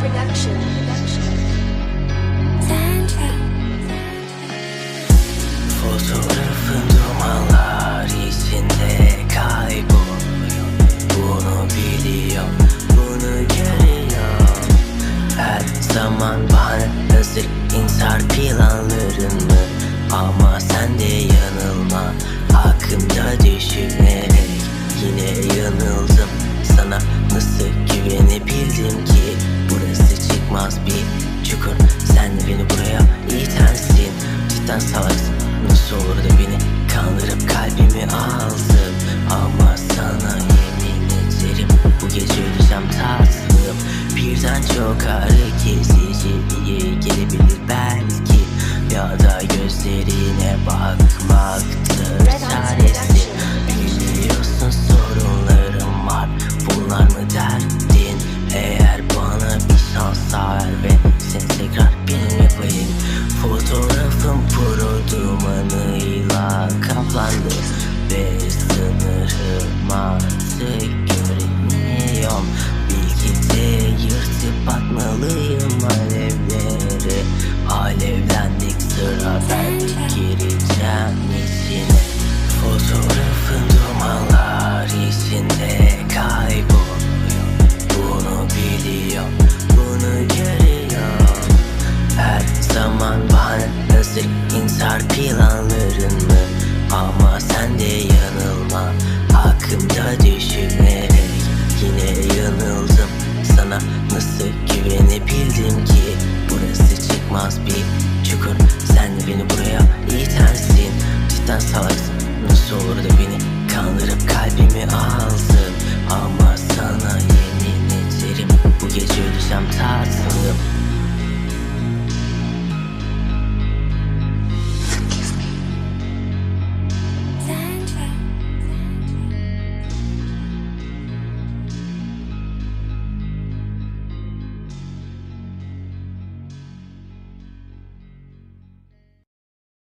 Production. Fotoğrafın dumanlar içinde kayboluyor Bunu biliyor, bunu görüyor Her zaman bana hazır intihar planların mı? Ama sen de yanılma Hakkımda düşünerek yine yanıldım Sana nasıl güvenebildim ki çıkmaz bir çukur. Sen beni buraya itersin. Cidden salaksın. Nasıl olur da beni kandırıp kalbimi aldın Ama sana yemin ederim Bu gece öleceğim tatlım. Birden çok ağrı kesici iyi gelebilir belki. Ya da gözlerine bakmaktır intihar planların mı? Ama sen de yanılma. Hakkımda düşünerek yine yanıldım. Sana nasıl güvenebildim ki? Burası çıkmaz bir çukur. Sen beni buraya itersin. Cidden salaksın. Nasıl olur da beni kandırıp kalbimi aldın